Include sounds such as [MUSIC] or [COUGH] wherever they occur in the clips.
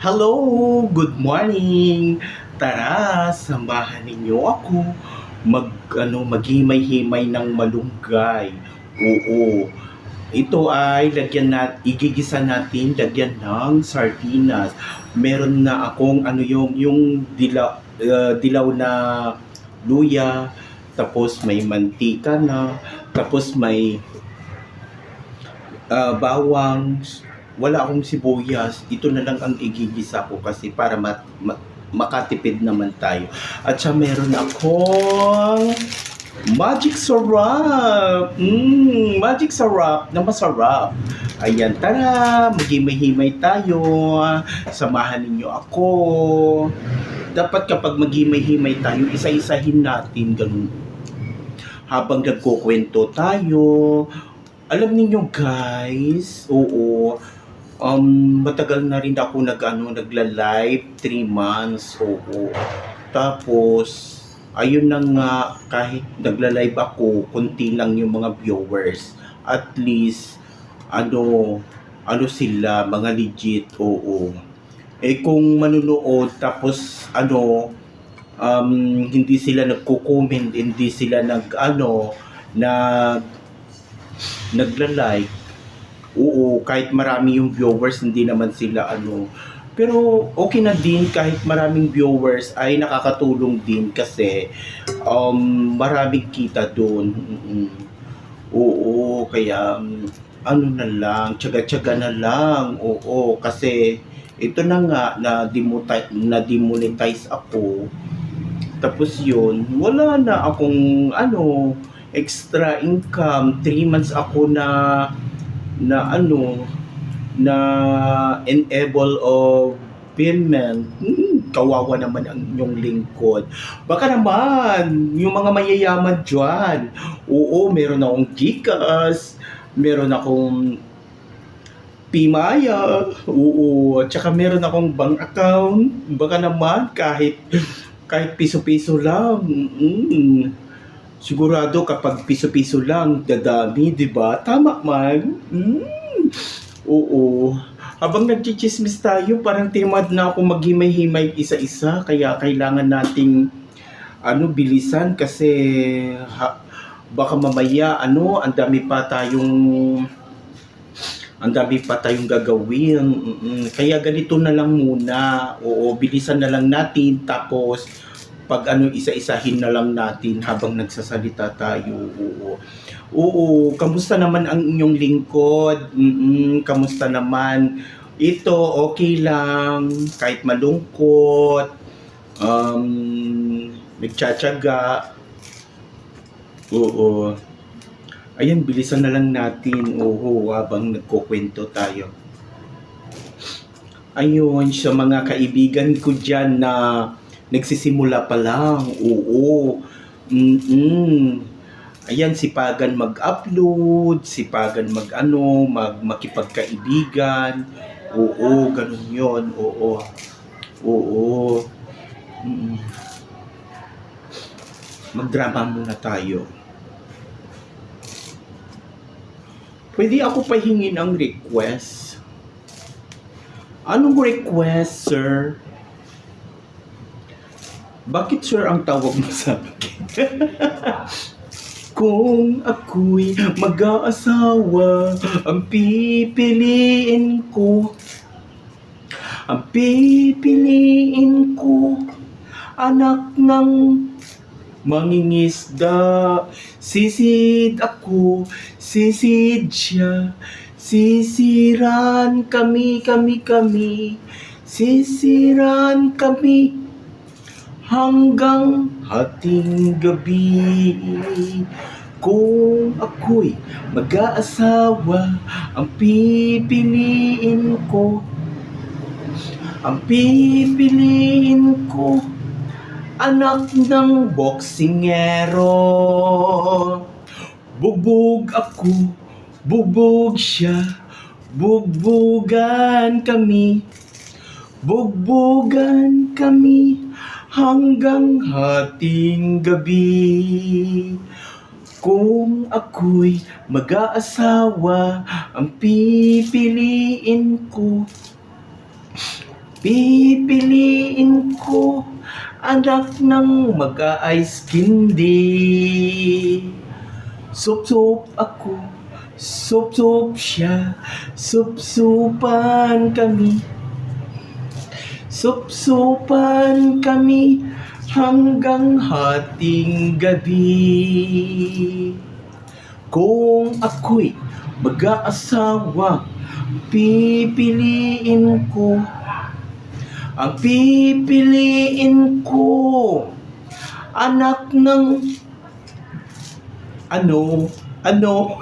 Hello! Good morning! Tara, samahan ninyo ako mag ano maghimay-himay ng malunggay. Oo. Ito ay lagyan nat igigisa natin lagyan ng sardinas. Meron na akong ano yung yung dilaw uh, dilaw na luya, tapos may mantika na, tapos may ah, bawang, wala akong sibuyas, ito na lang ang igigisa ko kasi para ma- ma- makatipid naman tayo. At siya meron akong magic syrup. Mm, magic syrup na masarap. Ayan, tara, maghimay-himay tayo. Samahan ninyo ako. Dapat kapag maghimay-himay tayo, isa-isahin natin ganun. Habang nagkukwento tayo, alam niyo guys, oo, um, matagal na rin ako nag, ano, nagla-live, 3 months, oo. Tapos, ayun na nga, kahit nagla-live ako, kunti lang yung mga viewers. At least, ano, ano sila, mga legit, oo. Eh kung manunood, tapos, ano, um, hindi sila nagko-comment, hindi sila nag, ano, nag, nagla-like. Oo, kahit marami yung viewers, hindi naman sila ano. Pero okay na din kahit maraming viewers ay nakakatulong din kasi um, maraming kita doon. Mm-mm. Oo, kaya um, ano na lang, tsaga-tsaga na lang. Oo, kasi ito na nga na demonetize, na demonetize ako. Tapos yun, wala na akong ano, extra income. 3 months ako na na ano na enable of payment. Hmm, kawawa naman ang inyong lingkod. Baka naman, yung mga mayayaman dyan. Oo, meron akong Gcash, meron akong Pimaya, oo, at saka meron akong bank account. Baka naman, kahit kahit piso-piso lang. Mm. Sigurado kapag piso-piso lang, dadami, di ba? Tama man. Mm. Oo. Habang nagchichismis tayo, parang timad na ako maghimay-himay isa-isa. Kaya kailangan nating ano, bilisan kasi ha, baka mamaya, ano, ang dami pa tayong ang dami pa tayong gagawin. Mm-mm. Kaya ganito na lang muna. Oo, bilisan na lang natin. Tapos, pag ano, isa-isahin na lang natin habang nagsasalita tayo. Oo. Oo, kamusta naman ang inyong lingkod? Mm-mm, kamusta naman? Ito, okay lang. Kahit malungkot. Um, nagtsatsaga. Oo. Ayan, bilisan na lang natin. Oo, habang nagkukwento tayo. Ayun, sa mga kaibigan ko dyan na nagsisimula pa lang. Oo. Mm-mm. Ayan, sipagan mag-upload, sipagan mag-ano, mag makipagkaibigan. Oo, ganun yon Oo. Oo. Mm-mm. Magdrama muna tayo. Pwede ako pahingin ang request. Anong request, sir? Bakit sir ang tawag mo sa akin? [LAUGHS] Kung ako'y mag-aasawa, ang pipiliin ko, ang pipiliin ko, anak ng mangingisda, sisid ako, sisid siya, sisiran kami, kami, kami, sisiran kami, hanggang hating gabi. Kung ako'y mag-aasawa, ang pipiliin ko, ang pipiliin ko, anak ng boksingero. Bugbog ako, bugbog siya, bugbugan kami, bugbugan kami hanggang hating gabi. Kung ako'y mag-aasawa, ang pipiliin ko Pipiliin ko anak ng mag-ice candy. Sup-sup ako, sup-sup siya, sup-supan kami. Sup-supan kami hanggang hating gabi. Kung ako'y mag-aasawa, pipiliin ko. Ang pipiliin ko anak ng ano? Ano?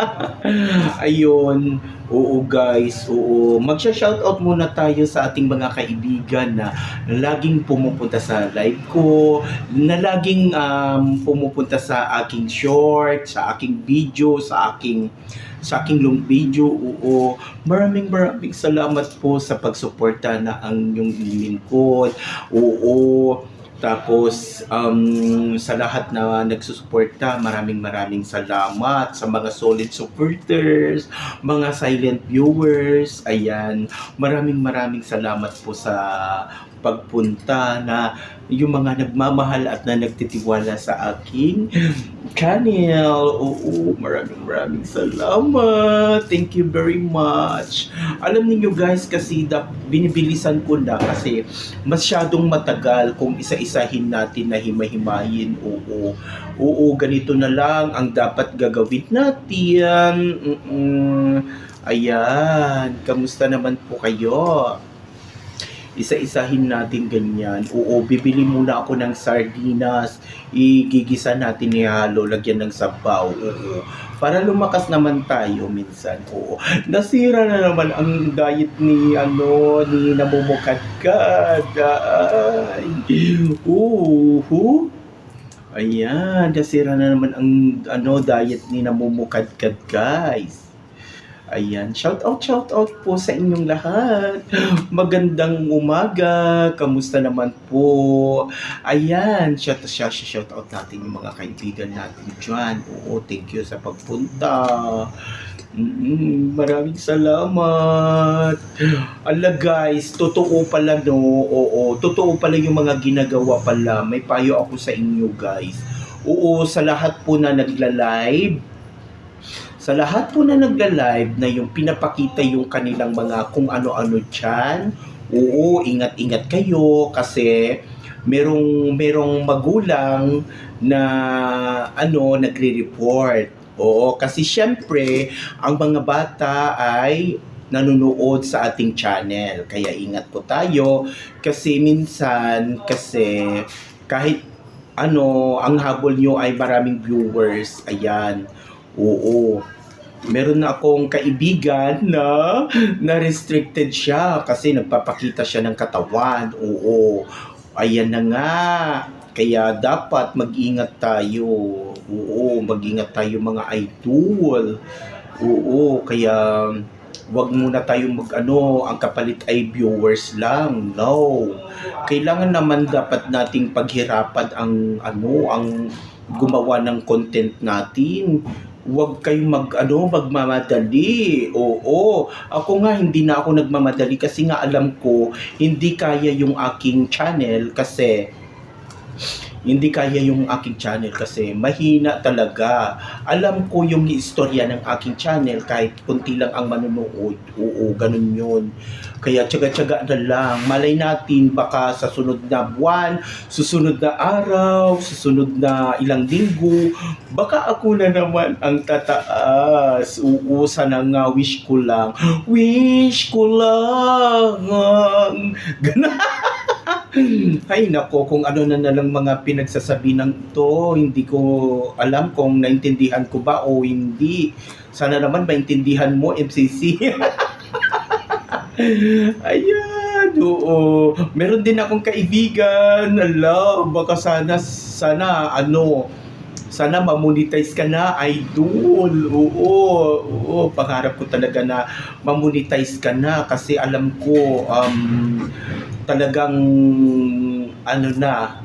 [LAUGHS] Ayun oo guys oo magsha shoutout muna tayo sa ating mga kaibigan na, na laging pumupunta sa live ko na laging um, pumupunta sa aking short sa aking video sa aking sa aking long video. Oo, maraming maraming salamat po sa pagsuporta na ang yung lingkod. Oo, tapos um, sa lahat na nagsusuporta, maraming maraming salamat sa mga solid supporters, mga silent viewers. Ayan, maraming maraming salamat po sa pagpunta na yung mga nagmamahal at na nagtitiwala sa aking channel. Oo, maraming maraming salamat. Thank you very much. Alam niyo guys kasi da, binibilisan ko na kasi masyadong matagal kung isa-isahin natin na himahimayin. Oo, oo, ganito na lang ang dapat gagawin natin. Mm-mm. Ayan, kamusta naman po kayo? Isa-isahin natin ganyan. Oo, bibili muna ako ng sardinas, igigisa natin ihalo, lagyan ng sabaw. Oo. Para lumakas naman tayo minsan. Oo. Nasira na naman ang diet ni ano ni namumukadkad. Ay. Oo. Ayan, nasira na naman ang ano diet ni namumukadkad, guys. Ayan, shout out, shout out po sa inyong lahat. Magandang umaga. Kamusta naman po? Ayan, shout shout shout out natin yung mga kaibigan natin diyan. Oo, thank you sa pagpunta. Mm, maraming salamat. Ala guys, totoo pala no. Oo, totoo pala yung mga ginagawa pala. May payo ako sa inyo guys. Oo, sa lahat po na nagla-live, sa lahat po na nagla-live na yung pinapakita yung kanilang mga kung ano-ano dyan, oo, ingat-ingat kayo kasi merong merong magulang na ano nagre-report. Oo, kasi syempre ang mga bata ay nanonood sa ating channel. Kaya ingat po tayo kasi minsan kasi kahit ano, ang habol nyo ay maraming viewers. Ayan. Oo. Meron na akong kaibigan na na-restricted siya kasi nagpapakita siya ng katawan. Oo. Ayan na nga. Kaya dapat mag-ingat tayo. Oo, mag-ingat tayo mga idol. Oo, kaya wag muna tayong mag ano, ang kapalit ay viewers lang. No. Kailangan naman dapat nating paghirapan ang ano, ang gumawa ng content natin huwag kayong mag ano magmamadali. Oo. Ako nga hindi na ako nagmamadali kasi nga alam ko hindi kaya yung aking channel kasi hindi kaya yung aking channel kasi mahina talaga. Alam ko yung istorya ng aking channel kahit kunti lang ang manonood. Oo, ganun yun. Kaya tsaga-tsaga na lang. Malay natin baka sa sunod na buwan, susunod na araw, susunod na ilang linggo, baka ako na naman ang tataas. Oo, sana nga wish ko lang. Wish ko lang. [LAUGHS] Ganun. Ay nako, kung ano na nalang mga pinagsasabi ng to, hindi ko alam kung naintindihan ko ba o hindi. Sana naman maintindihan mo, MCC. [LAUGHS] Ayan, oo. Meron din akong kaibigan. Ala, baka sana, sana, ano, sana mamonetize ka na, idol. Oo, oo. Pangarap ko talaga na mamonetize ka na kasi alam ko, um, talagang ano na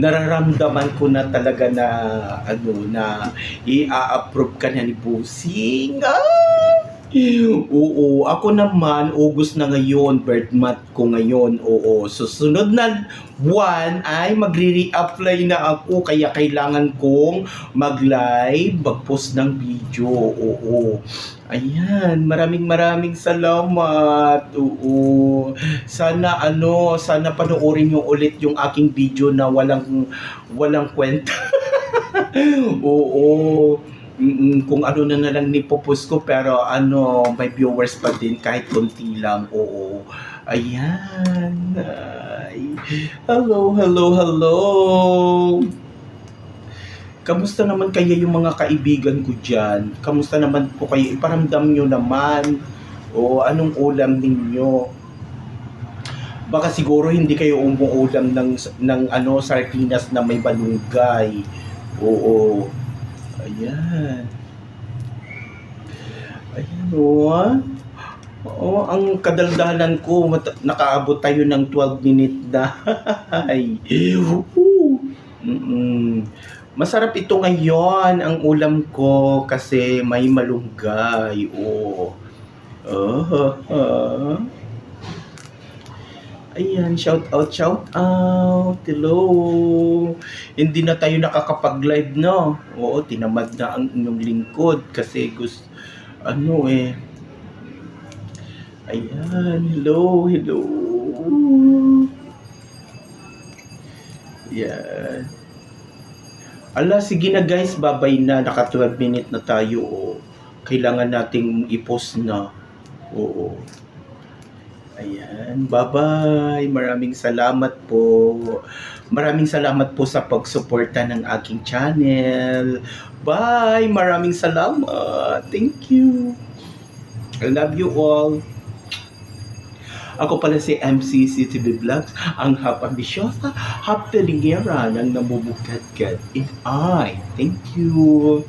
nararamdaman ko na talaga na ano na i-approve ka na ni Busing. Ah! Oo, ako naman, August na ngayon, birth month ko ngayon. Oo, susunod na buwan ay magre-reapply na ako kaya kailangan kong mag-live, mag-post ng video. Oo. Ayan, maraming maraming salamat. Oo. Sana ano, sana panoorin niyo ulit yung aking video na walang walang kwenta. [LAUGHS] Oo. Mm, kung ano na na lang nipopost ko pero ano, may viewers pa din kahit konti lang. Oo. Ayan. Ay. Hello, hello, hello. Kamusta naman kaya yung mga kaibigan ko dyan? Kamusta naman po kayo? Iparamdam nyo naman. O anong ulam ninyo? Baka siguro hindi kayo umuulam ng, ng ano, sardinas na may balunggay. Oo. Ayan. Ayan o. Oo, ang kadaldalan ko, mat- nakaabot tayo ng 12 minute na. [LAUGHS] Ay. Mm-mm. Masarap ito ngayon, ang ulam ko, kasi may malunggay. Oh. ah. Ayan, shout out, shout out. Hello. Hindi na tayo nakakapag-live, no? Oo, tinamad na ang inyong lingkod kasi gusto, ano eh. Ayan, hello, hello. Yan. Ala, sige na guys, babay na. Naka 12 minute na tayo. Oh. Kailangan nating i-post na. Oo. Ayan, bye-bye. Maraming salamat po. Maraming salamat po sa pagsuporta ng aking channel. Bye! Maraming salamat. Thank you. I love you all. Ako pala si MC CTV Vlogs, ang hap ambisyosa, hap talingera ng namumukadkad in I. Thank you.